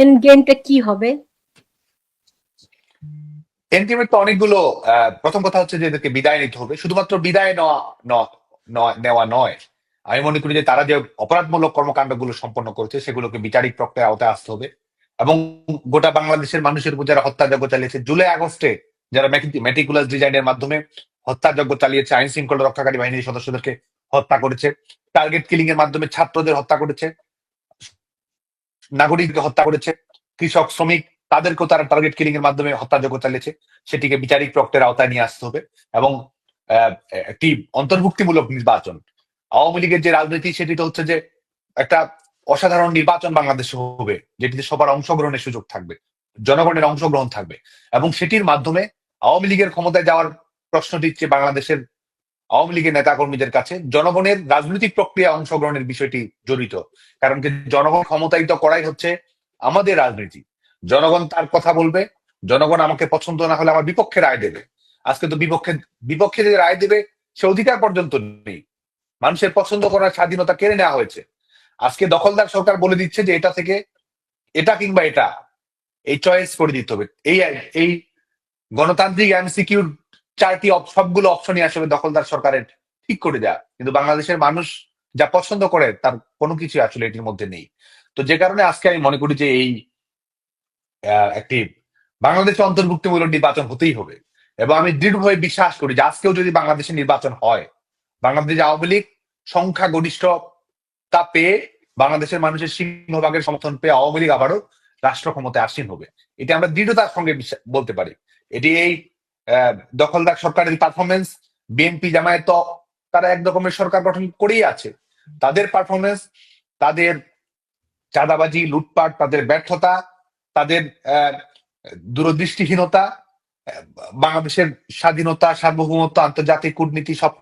And গেমটা কি হবে? এন্টিমেট তো অনেকগুলো প্রথম কথা হচ্ছে যে এদেরকে বিদায় নিতে হবে। শুধুমাত্র বিদায় নেওয়া, নয় আমি মনে করি যে তারা যে অপরাধমূলক কর্মকাণ্ডগুলো সম্পন্ন করেছে, সেগুলোকে বিচারিক প্রক্রিয়া আওতায় আসতে হবে। এবং গোটা বাংলাদেশের মানুষের উপর যারা হত্যাযজ্ঞ চালিয়েছে, জুলাই আগস্টে যারা মেটিকুলাস ডিজাইনের মাধ্যমে হত্যাযজ্ঞ চালিয়েছে আইন শৃঙ্খলা রক্ষাকারী বাহিনীর সদস্যদেরকে হত্যা করেছে, টার্গেট কিলিং এর মাধ্যমে ছাত্রদের হত্যা করেছে নাগরিককে হত্যা করেছে, কৃষক, শ্রমিক, তাদেরকেও তারা টার্গেট কিলিং এর মাধ্যমে হত্যাযজ্ঞ চালিয়েছে। সেটিকে বিচারিক প্রক্রিয়ার আওতায় নিয়ে আসতে হবে এবং একটি অন্তর্ভুক্তিমূলক নির্বাচন। আওয়ামী লীগের যে রাজনীতি, সেটি তো হচ্ছে যে একটা অসাধারণ নির্বাচন বাংলাদেশে হবে, যেটিতে সবার অংশগ্রহণের সুযোগ থাকবে, জনগণের অংশগ্রহণ থাকবে। এবং সেটির মাধ্যমে আওয়ামী লীগের ক্ষমতায় যাওয়ার প্রশ্ন দিচ্ছে বাংলাদেশের আওয়ামী লীগের নেতাকর্মীদের কাছে জনগণের রাজনৈতিক প্রক্রিয়া অংশগ্রহণের বিষয়টি জড়িত। কারণ কি জনগণ ক্ষমতায়িত করাই হচ্ছে আমাদের রাজনীতি। জনগণ তার কথা বলবে, জনগণ আমাকে পছন্দ না হলে আমার বিপক্ষে রায় দেবে। আজকে তো বিপক্ষে বিপক্ষে যে রায় দেবে সে অধিকার পর্যন্ত নেই। মানুষের পছন্দ করার স্বাধীনতা কেড়ে নেওয়া হয়েছে। আজকে দখলদার সরকার বলে দিচ্ছে যে এটা থেকে এটা কিংবা এটা, এই চয়েস করে দিতে হবে। এই এই গণতান্ত্রিক এমসিকিউর চারটি সবগুলো অপশনই আসলে দখলদার সরকারের ঠিক করে দেয়া। কিন্তু বাংলাদেশের মানুষ যা পছন্দ করে, তার কোনো কিছু আসলে এটির মধ্যে নেই। তো যে কারণে আজকে আমি মনে করি যে এই একটি বাংলাদেশে অন্তর্ভুক্তিমূলক নির্বাচন হতেই হবে। এবং আমি দৃঢ়ভাবে বিশ্বাস করি যে আজকেও যদি বাংলাদেশে নির্বাচন হয় বাংলাদেশ আওয়ামী লীগ সংখ্যা গরিষ্ঠতা পেয়ে বাংলাদেশের মানুষের সিংহভাগের সমর্থন পেয়ে আওয়ামী লীগ আবারও রাষ্ট্র ক্ষমতায় আসীন হবে। এটি আমরা দৃঢ়তার সঙ্গে বলতে পারি। এটি এই দখলদার সরকারের পারফরমেন্স বিএনপি জামায়াত তারা এক রকমের সরকার গঠন করেই আছে। তাদের পারফরমেন্স তাদের চাঁদাবাজি, লুটপাট, তাদের ব্যর্থতা, তাদের দূরদৃষ্টিহীনতা বাংলাদেশের স্বাধীনতা, সার্বভৌমত্ব, আন্তর্জাতিক কূটনীতি, সব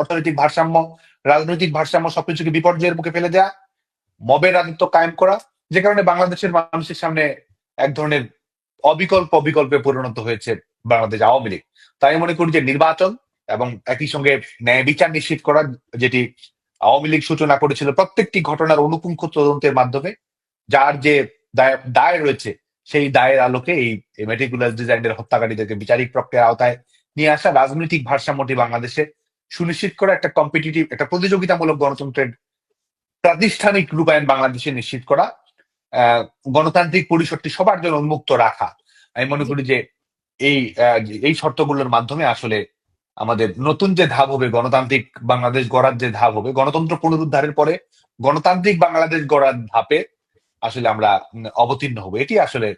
অর্থনৈতিক ভারসাম্য, রাজনৈতিক ভারসাম্য, সবকিছুকে বিপর্যয়ের মুখে ফেলে দেয়া, মবের রাজত্ব কায়েম করা, যে কারণে বাংলাদেশের মানুষের সামনে এক ধরনের অবিকল্প বিকল্পে পরিণত হয়েছে। বাংলাদেশ আওয়ামী লীগ। তাই মনে করি যে নির্বাচন এবং একই সঙ্গে ন্যায় বিচার নিশ্চিত করা, যেটি আওয়ামী লীগ সূচনা করেছিল প্রত্যেকটি ঘটনার অনুপুঙ্খ তদন্তের মাধ্যমে, যার যে দায় রয়েছে, সেই দায়ের আলোকে এই মেটিকুলাস ডিজাইনের হত্যাকারীদেরকে বিচারিক প্রক্রিয়ার আওতায় নিয়ে আসা রাজনৈতিক ভারসাম্যটি বাংলাদেশে সুনিশ্চিত করা একটা কম্পিটিটিভ একটা প্রতিযোগিতামূলক গণতন্ত্রের প্রাতিষ্ঠানিক রূপায়ণ বাংলাদেশে নিশ্চিত করা গণতান্ত্রিক পরিসরটি সবার জন্য উন্মুক্ত রাখা। আমি মনে করি যে এই এই শর্তগুলোর মাধ্যমে আসলে আমাদের নতুন যে ধাপ হবে গণতান্ত্রিক বাংলাদেশ গড়ার যে ধাপ হবে গণতন্ত্র পুনরুদ্ধারের পরে গণতান্ত্রিক বাংলাদেশ গড়ার ধাপে আসলে আমরা অবতীর্ণ হব। এটি আসলে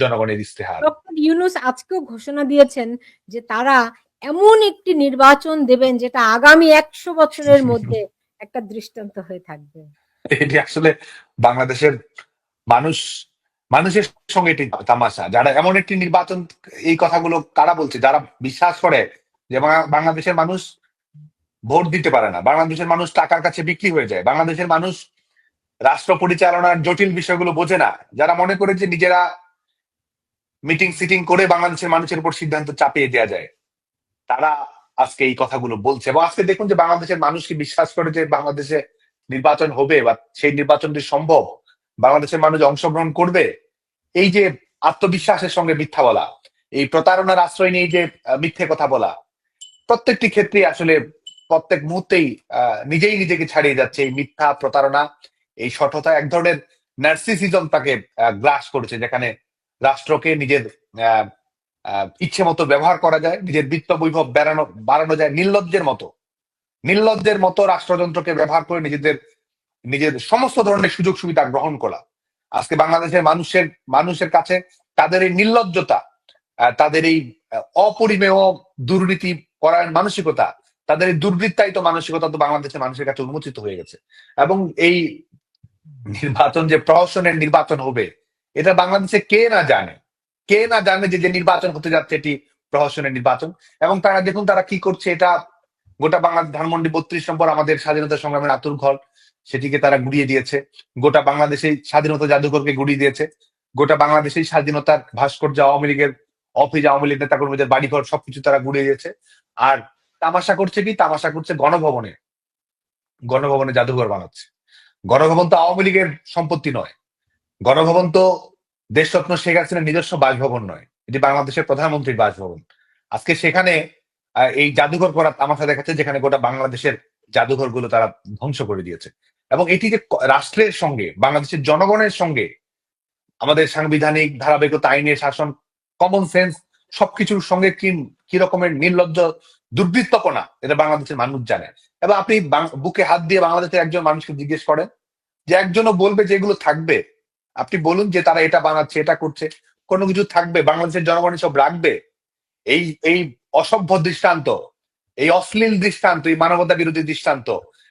জনগণের ইস্তেহার ডক্টর ইউনুস আজকেও ঘোষণা দিয়েছেন যে তারা এমন একটি নির্বাচন দেবেন যেটা আগামী একশো বছরের মধ্যে একটা দৃষ্টান্ত হয়ে থাকবে। এটি আসলে বাংলাদেশের মানুষ মানুষের সঙ্গে এটি তামাশা, যারা এমন একটি নির্বাচন, এই কথাগুলো কারা বলছে? যারা বিশ্বাস করে যে বাংলাদেশের মানুষ ভোট দিতে পারে না, বাংলাদেশের মানুষ টাকার কাছে বিক্রি হয়ে যায়, বাংলাদেশের মানুষ রাষ্ট্র পরিচালনার জটিল বিষয়গুলো বোঝে না, যারা মনে করে যে নিজেরা মিটিং, সিটিং করে বাংলাদেশের মানুষের উপর সিদ্ধান্ত চাপিয়ে দেওয়া যায়, তারা আজকে এই কথাগুলো বলছে। এবং আজকে দেখুন যে বাংলাদেশের মানুষ কি বিশ্বাস করে যে বাংলাদেশে নির্বাচন হবে বা সেই নির্বাচনটি সম্ভব? বাংলাদেশের মানুষ অংশগ্রহণ করবে? এই যে আত্মবিশ্বাসের সঙ্গে মিথ্যা বলা, এই প্রতারণার আশ্রয় নিয়ে যে মিথ্যে কথা বলা, প্রত্যেকটি ক্ষেত্রে আসলে প্রত্যেক মুহূর্তেই নিজেই নিজেকে ছাড়িয়ে যাচ্ছে এই মিথ্যা প্রতারণা, এই সঠতা, এক ধরনের নার্সিসিজম তাকে গ্রাস করেছে, যেখানে রাষ্ট্রকে নিজের ইচ্ছে মতো ব্যবহার করা যায়, নিজের বিত্ত বৈভব বেড়ানো, বাড়ানো যায় নির্লজ্জের মতো। নির্লজ্জের মতো রাষ্ট্রযন্ত্রকে ব্যবহার করে নিজেদের নিজের সমস্ত ধরনের সুযোগ সুবিধা গ্রহণ করা। আজকে বাংলাদেশের মানুষের মানুষের কাছে তাদের এই নির্লজ্জতা তাদের এই অপরিমেয় দুর্নীতি করার মানসিকতা, তাদের এই দুর্বৃত্তায়িত মানসিকতা তো বাংলাদেশের মানুষের কাছে উন্মোচিত হয়ে গেছে। এবং এই নির্বাচন যে প্রহসনের নির্বাচন হবে, এটা বাংলাদেশে কে না জানে? কে না জানে যে যে নির্বাচন হতে যাচ্ছে এটি প্রহসনের নির্বাচন? এবং তারা দেখুন তারা কি করছে, এটা গোটা বাংলাদেশ ধানমন্ডি বত্রিশ নম্বর আমাদের স্বাধীনতা সংগ্রামের আতুর ঘর, সেটিকে তারা গুড়িয়ে দিয়েছে। গোটা বাংলাদেশেই স্বাধীনতা জাদুঘরকে গুড়িয়ে দিয়েছে। গোটা বাংলাদেশেই স্বাধীনতার ভাস্কর্য আওয়ামী লীগের অফিস, আওয়ামী লীগ নেতা কর্মীদের বাড়িঘর সবকিছু তারা গুড়িয়ে দিয়েছে। আর তামাশা করছে কি? তামাশা করছে গণভবনে। গণভবনে জাদুঘর বানাচ্ছে। গণভবন তো আওয়ামী লীগের সম্পত্তি নয়। গণভবন তো দেশরত্ন শেখ হাসিনার নিজস্ব বাসভবন নয়। এটি বাংলাদেশের প্রধানমন্ত্রীর বাসভবন। আজকে সেখানে এই জাদুঘর করা তামাশা দেখাচ্ছে যেখানে গোটা বাংলাদেশের জাদুঘরগুলো তারা ধ্বংস করে দিয়েছে। এবং এটি যে রাষ্ট্রের সঙ্গে, বাংলাদেশের জনগণের সঙ্গে, আমাদের সাংবিধানিক ধারাবাহিকতা, আইনের শাসন কমন সেন্স সবকিছুর সঙ্গে কি কি রকমের নির্লজ্জ দুর্বৃত্তপনা, এটা বাংলাদেশের মানুষ জানে। এবং আপনি বুকে হাত দিয়ে বাংলাদেশের একজন মানুষকে জিজ্ঞেস করেন যে একজনও বলবে যে এগুলো থাকবে? আপনি বলুন যে তারা এটা বানাচ্ছে, এটা করছে। কোনো কিছু থাকবে? বাংলাদেশের জনগণ সব রাখবে? এই এই অসভ্য দৃষ্টান্ত, এই অশ্লীল দৃষ্টান্ত, এই মানবতা বিরোধী দৃষ্টান্ত,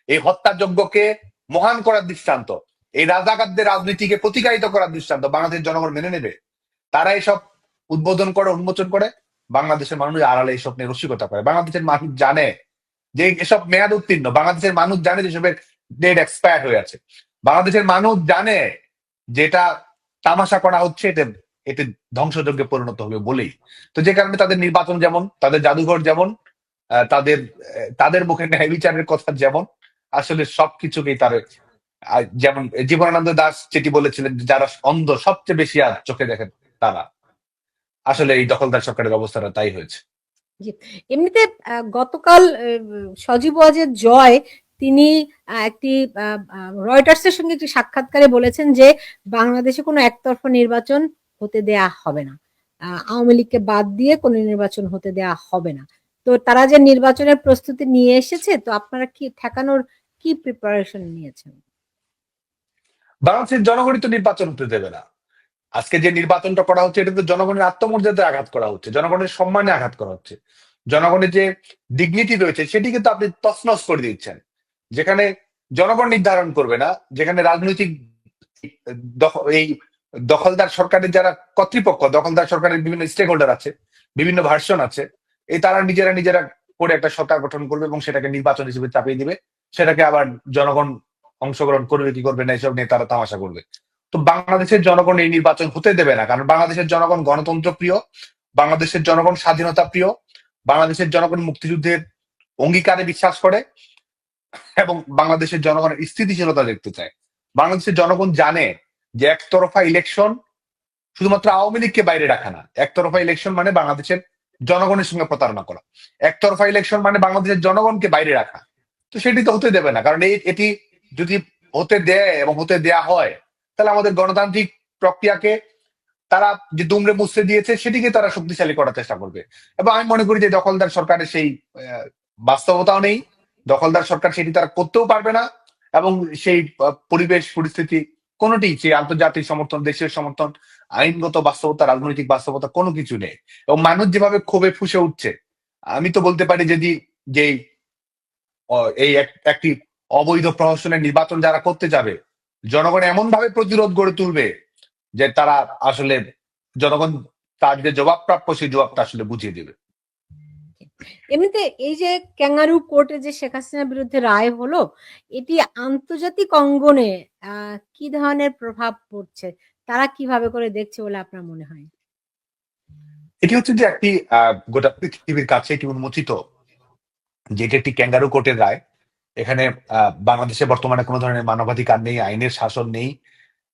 এই হত্যাযজ্ঞকে মহান করার দৃষ্টান্ত, এই রাজাকারদের রাজনীতিকে প্রতিকারিত করার দৃষ্টান্ত বাংলাদেশের জনগণ মেনে নেবে। তারা এসব উদ্বোধন করে, উন্মোচন করে, বাংলাদেশের মানুষ আড়ালে এইসব নিয়ে রসিকতা করে। বাংলাদেশের মানুষ জানে যে এসব মেয়াদ উত্তীর্ণ, বাংলাদেশের মানুষ জানে যে এসবের ডেট এক্সপায়ার হয়ে আছে। বাংলাদেশের মানুষ জানে যেটা তামাশা করা হচ্ছে এতে এতে ধ্বংসযজ্ঞে পরিণত হবে বলেই। তো যে কারণে তাদের নির্বাচন যেমন, তাদের জাদুঘর যেমন তাদের তাদের মুখে ন্যায় বিচারের কথা যেমন, আসলে সবকিছুকেই তার যেমন জীবনানন্দ দাস যেটি বলেছিলেন যারা অন্ধ সবচেয়ে বেশি আর চোখে দেখেন তারা। আসলে এই দখলদার সরকারের অবস্থাটা তাই হয়েছে। এমনিতে গতকাল সজীব ওয়াজেদ জয় তিনি একটি রয়টার্সের সঙ্গে একটি সাক্ষাৎকারে বলেছেন যে বাংলাদেশে কোনো একতরফা নির্বাচন হতে দেয়া হবে না। আওয়ামী লীগকে বাদ দিয়ে কোনো নির্বাচন হতে দেয়া হবে না। তো তারা যে নির্বাচনের প্রস্তুতি নিয়ে এসেছে, তো আপনারা কি ঠেকানোর কি প্রিপারেশন নিয়েছেন? বাংলাদেশের জনগণই তো নির্বাচন হতে দেবে না। আজকে যে নির্বাচনটা করা হচ্ছে, এটা তো জনগণের আত্মমর্যাদায় আঘাত করা হচ্ছে, জনগণের সম্মানে আঘাত করা হচ্ছে। জনগণের যে ডিগনিটি রয়েছে, সেটি কিন্তু আপনি তছনছ করে দিচ্ছেন। যেখানে জনগণ নির্ধারণ করবে না, যেখানে রাজনৈতিক এই দখলদার সরকারের যারা কর্তৃপক্ষ, দখলদার সরকারের বিভিন্ন স্টেক হোল্ডার আছে, বিভিন্ন ভার্সন আছে, এই তারা নিজেরা নিজেরা করে একটা সরকার গঠন করবে এবং সেটাকে নির্বাচন হিসেবে চাপিয়ে দিবে। সেটাকে আবার জনগণ অংশগ্রহণ করবে কি করবে না, এসব নিয়ে তারা তামাশা করবে। তো বাংলাদেশের জনগণ এই নির্বাচন হতে দেবে না, কারণ বাংলাদেশের জনগণ গণতন্ত্র প্রিয়, বাংলাদেশের জনগণ স্বাধীনতা প্রিয়, বাংলাদেশের জনগণ মুক্তিযুদ্ধের অঙ্গীকারে বিশ্বাস করে এবং বাংলাদেশের জনগণের স্থিতিশীলতা দেখতে চায়। বাংলাদেশের জনগণ জানে যে একতরফা ইলেকশন শুধুমাত্র আওয়ামী লীগকে বাইরে রাখা না, একতরফা ইলেকশন মানে বাংলাদেশের জনগণের সঙ্গে প্রতারণা করা, একতরফা ইলেকশন মানে বাংলাদেশের জনগণকে বাইরে রাখা। তো সেটি তো হতে দেবে না, কারণ এটি যদি হতে দেয় এবং হতে দেয়া হয়, তাহলে আমাদের গণতান্ত্রিক প্রক্রিয়াকে তারা যে দুমড়ে মুছড়ে দিয়েছে, সেটিকে তারা শক্তিশালী করার চেষ্টা করবে। এবং আমি মনে করি যে দখলদার সরকারের সেই বাস্তবতাও নেই, দখলদার সরকার সেটি তারা করতেও পারবে না, এবং সেই পরিবেশ পরিস্থিতি কোনোটি সেই আন্তর্জাতিক সমর্থন, দেশের সমর্থন, আইনগত বাস্তবতা, রাজনৈতিক বাস্তবতা, কোনো কিছু নেই। এবং মানুষ যেভাবে ক্ষোভে ফুসে উঠছে, আমি তো বলতে পারি যদি যে এই এক- একটি অবৈধ প্রহসনের নির্বাচন যারা করতে যাবে, জনগণ এমন ভাবে প্রতিরোধ গড়ে তুলবে যে তারা আসলে জনগণ তার যে জবাব প্রাপ্য সেই জবাবটা আসলে বুঝিয়ে দেবে। এমনিতে এই যে ক্যাঙ্গারু কোর্টে যে শেখ হাসিনার বিরুদ্ধে রায় হলো, এটি আন্তর্জাতিক অঙ্গনে কি ধরনের প্রভাব পড়ছে? তারা কীভাবে করে দেখছে বলে আপনার মনে হয়? এটি হচ্ছে যে একটি গোটা পৃথিবীর কাছে এটি উন্মোচিত যেটি একটি ক্যাঙ্গারু কোর্টের রায়। এখানে বাংলাদেশে বর্তমানে কোনো ধরনের মানবাধিকার নেই, আইনের শাসন নেই।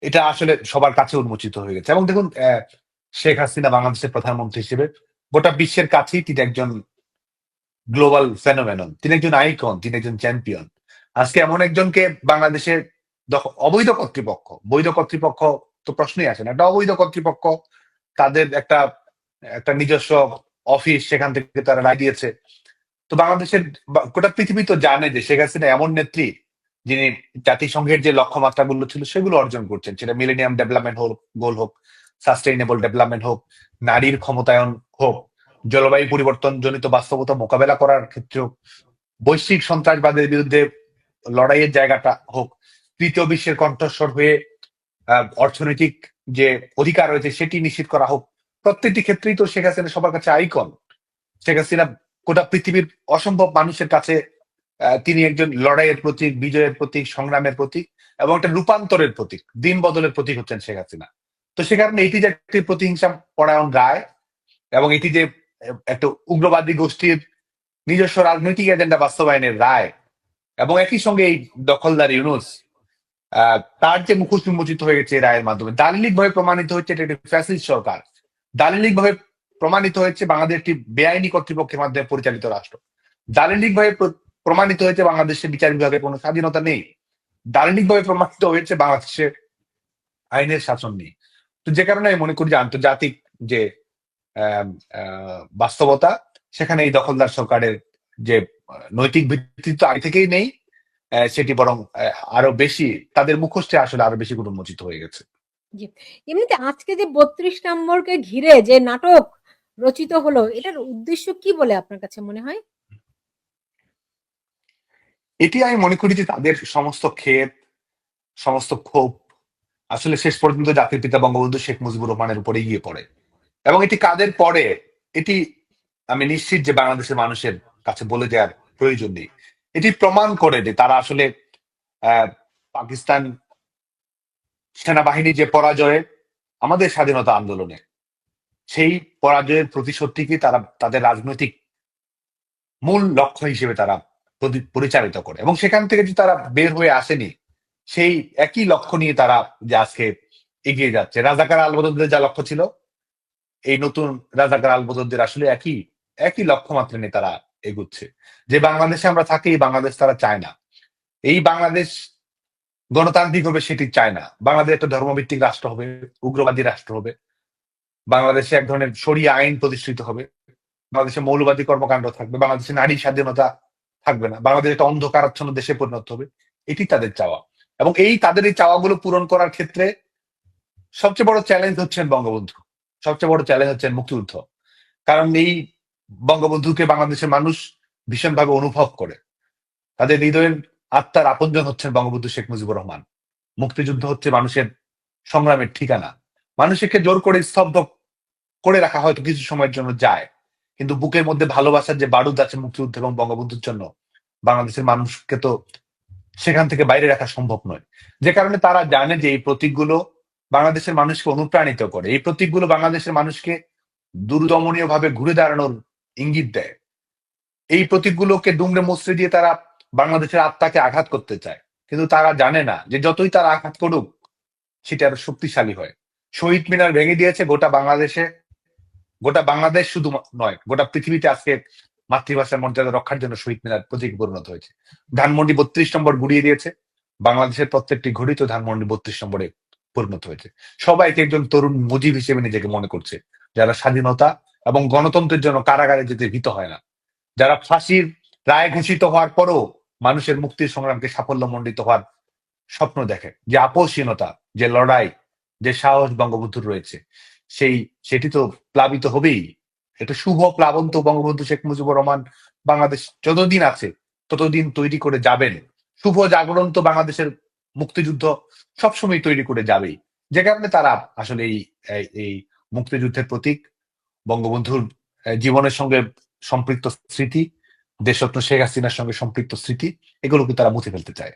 এটা আসলে সবার কাছে উন্মোচিত হয়ে গেছে। এবং দেখুন শেখ হাসিনা বাংলাদেশের প্রধানমন্ত্রী হিসেবে গোটা বিশ্বের কাছেই তিনি একজন গ্লোবাল ফেনোমেনন তিনি একজন আইকন তিনি একজন চ্যাম্পিয়ন আজকে এমন একজনকে বাংলাদেশের অবৈধ কর্তৃপক্ষ, বৈধ কর্তৃপক্ষ তো প্রশ্নই আসে না। একটা অবৈধ কর্তৃপক্ষ, তাদের একটা একটা নিজস্ব অফিস সেখান থেকে তারা রায় দিয়েছে। তো বাংলাদেশের গোটা পৃথিবী তো জানে যে শেখ হাসিনা এমন নেত্রী যিনি জাতিসংঘের যে লক্ষ্যমাত্রাগুলো ছিল সেগুলো অর্জন করছেন। সেটা মিলেনিয়াম ডেভেলপমেন্ট হোক গোল হোক সাস্টেইনেবল ডেভেলপমেন্ট হোক, নারীর ক্ষমতায়ন হোক জলবায়ু পরিবর্তন জনিত বাস্তবতা মোকাবেলা করার ক্ষেত্রেও বৈশ্বিক সন্ত্রাসবাদের বিরুদ্ধে লড়াইয়ের জায়গাটা হোক, তৃতীয় বিশ্বের কণ্ঠস্বর হয়ে অর্থনৈতিক যে অধিকার রয়েছে সেটি নিশ্চিত করা হোক, প্রত্যেকটি ক্ষেত্রেই তো শেখ হাসিনা সবার কাছে আইকন। শেখ হাসিনা গোটা পৃথিবীর অসম্ভব মানুষের কাছে তিনি একজন লড়াইয়ের প্রতীক, বিজয়ের প্রতীক, সংগ্রামের প্রতীক এবং একটা রূপান্তরের প্রতীক, দিন বদলের প্রতীক হচ্ছেন শেখ হাসিনা। তো সে কারণে এটি যে একটি প্রতিহিংসা পরায়ণ রায় এবং এটি যে একটা উগ্রবাদী গোষ্ঠীর নিজস্ব রাজনৈতিক এজেন্ডা বাস্তবায়নের রায় এবং একই সঙ্গে এই দখলদার ইউনুস তার যে মুখোশ উন্মোচিত হয়ে গেছে রায়ের মাধ্যমে দালিলিক ভাবে প্রমাণিত হচ্ছে এটা একটি ফ্যাসিস্ট সরকার। দালিলিক ভাবে প্রমাণিত হয়েছে বাংলাদেশ একটি বেআইনি কর্তৃপক্ষের মাধ্যমে পরিচালিত রাষ্ট্র। দালিলিক ভাবে প্রমাণিত হয়েছে বাংলাদেশের বিচার বিভাগের কোনো স্বাধীনতা নেই। দালিলিক ভাবে প্রমাণিত হয়েছে বাংলাদেশে আইনের শাসন নেই। তো যে কারণে আমি মনে করি যে আন্তর্জাতিক যে বাস্তবতা সেখানে এই দখলদার সরকারের যে নৈতিক ভিত্তি তো আগে থেকেই নেই সেটি বরং আরও বেশি তাদের মুখোশটি আসলে আরও বেশি করে উন্মোচিত হয়ে গেছে। এমনিতে আজকে যে বত্রিশ নম্বরকে ঘিরে যে নাটক রচিত হলো এটার উদ্দেশ্য কি বলে আপনার কাছে মনে হয়? এটি আমি মনে করি যে তাদের সমস্ত ক্ষেত সমস্ত ক্ষোভ আসলে শেষ পর্যন্ত জাতির পিতা বঙ্গবন্ধু শেখ মুজিবুর রহমানের উপরে গিয়ে পড়ে। এবং এটি কাদের পরে? এটি আমি নিশ্চিত যে বাংলাদেশের মানুষের কাছে বলে দেওয়ার প্রয়োজন নেই। এটি প্রমাণ করে যে তারা আসলে পাকিস্তান সেনাবাহিনী যে পরাজয়ে, আমাদের স্বাধীনতা আন্দোলনে, সেই পরাজয়ের প্রতিশোধটিকে তারা, তাদের রাজনৈতিক মূল লক্ষ্য হিসেবে তারা পরিচালিত করে? এবং সেখান থেকে যে তারা বের হয়ে আসেনি, সেই একই লক্ষ্য নিয়ে তারা যে আজকে এগিয়ে যাচ্ছে। রাজাকার আলবদরদের যা লক্ষ্য ছিল এই নতুন রাজাকার আলবদরদের আসলে একই একই লক্ষ্য মাত্র নিয়ে তারা এগুচ্ছে। যে বাংলাদেশে আমরা থাকি বাংলাদেশ তারা চায় না। এই বাংলাদেশ গণতান্ত্রিক হবে সেটি চায় না। বাংলাদেশ একটা ধর্মভিত্তিক রাষ্ট্র হবে, উগ্রবাদী রাষ্ট্র হবে। বাংলাদেশে এক ধরনের সরিয়ে আইন প্রতিষ্ঠিত হবে। বাংলাদেশে মৌলবাদী কর্মকাণ্ড থাকবে। বাংলাদেশে নারী স্বাধীনতা থাকবে না। বাংলাদেশ একটা অন্ধকারাচ্ছন্ন দেশে পরিণত হবে। এটি তাদের চাওয়া। এবং এই তাদের এই চাওয়াগুলো পূরণ করার ক্ষেত্রে সবচেয়ে বড় চ্যালেঞ্জ হচ্ছেন বঙ্গবন্ধু। সবচেয়ে বড় চ্যালেঞ্জ হচ্ছেন মুক্তিযুদ্ধ। কারণ এই বঙ্গবন্ধুকে বাংলাদেশের মানুষ ভীষণভাবে অনুভব করে। তাদের হৃদয়ের আত্মার আপনজন হচ্ছেন বঙ্গবন্ধু শেখ মুজিবুর রহমান। মুক্তিযুদ্ধ হচ্ছে মানুষের সংগ্রামের ঠিকানা। মানুষকে জোর করে স্তব্ধ করে রাখা হয়তো কিছু সময়ের জন্য যায়, কিন্তু বুকের মধ্যে ভালোবাসার যে বারুদ আছে মুক্তিযুদ্ধ এবং বঙ্গবন্ধুর জন্য, বাংলাদেশের মানুষকে তো সেখান থেকে বাইরে রাখা সম্ভব নয়। যে কারণে তারা জানে যে এই প্রতীকগুলো বাংলাদেশের মানুষকে অনুপ্রাণিত করে। এই প্রতীকগুলো বাংলাদেশের মানুষকে দুর্দমনীয় ভাবে ঘুরে দাঁড়ানোর ইঙ্গিত দেয়। এই প্রতীকগুলোকে দুমড়ে মুচড়ে দিয়ে তারা বাংলাদেশের আত্মাকে আঘাত করতে চায়। কিন্তু তারা জানে না যে যতই তারা আঘাত করুক, সেটা আরও শক্তিশালী হয়। শহীদ মিনার ভেঙে দিয়েছে গোটা বাংলাদেশে। গোটা বাংলাদেশ শুধু নয়, গোটা পৃথিবীতে আজকে মাতৃভাষার মর্যাদা রক্ষার জন্য শহীদ মিনার প্রতীক পরিণত হয়েছে। ধানমন্ডি বত্রিশ নম্বর গুড়িয়ে দিয়েছে। বাংলাদেশের প্রত্যেকটি ঘড়ি তো ধানমন্ডি বত্রিশ নম্বরে পরিণত হয়েছে। সবাইকে একজন তরুণ মুজিব হিসেবে নিজেকে মনে করছে, যারা স্বাধীনতা এবং গণতন্ত্রের জন্য কারাগারে যেতে ভীত হয় না। যারা ফাঁসির রায় ঘোষিত হওয়ার পরও মানুষের মুক্তির সংগ্রামকে সাফল্য মণ্ডিত হওয়ার স্বপ্ন দেখে। যে আপোষহীনতা যে লড়াই, যে সাহস বঙ্গবন্ধুর রয়েছে, সেই, সেটি তো প্লাবিত হবেই। এটা শুভ, প্লাবন্ত বঙ্গবন্ধু শেখ মুজিবুর রহমান বাংলাদেশ যতদিন আছে, ততদিন তৈরি করে যাবেন। শুভ জাগরন্ত বাংলাদেশের মুক্তিযুদ্ধ সবসময় তৈরি করে যাবেই। যে কারণে তারা আসলে এই, এই- মুক্তিযুদ্ধের প্রতীক, বঙ্গবন্ধুর জীবনের সঙ্গে সম্পৃক্ত স্মৃতি, দেশরত্ন শেখ হাসিনার সঙ্গে সম্পৃক্ত স্মৃতি, এগুলোকে তারা মুছে ফেলতে চায়।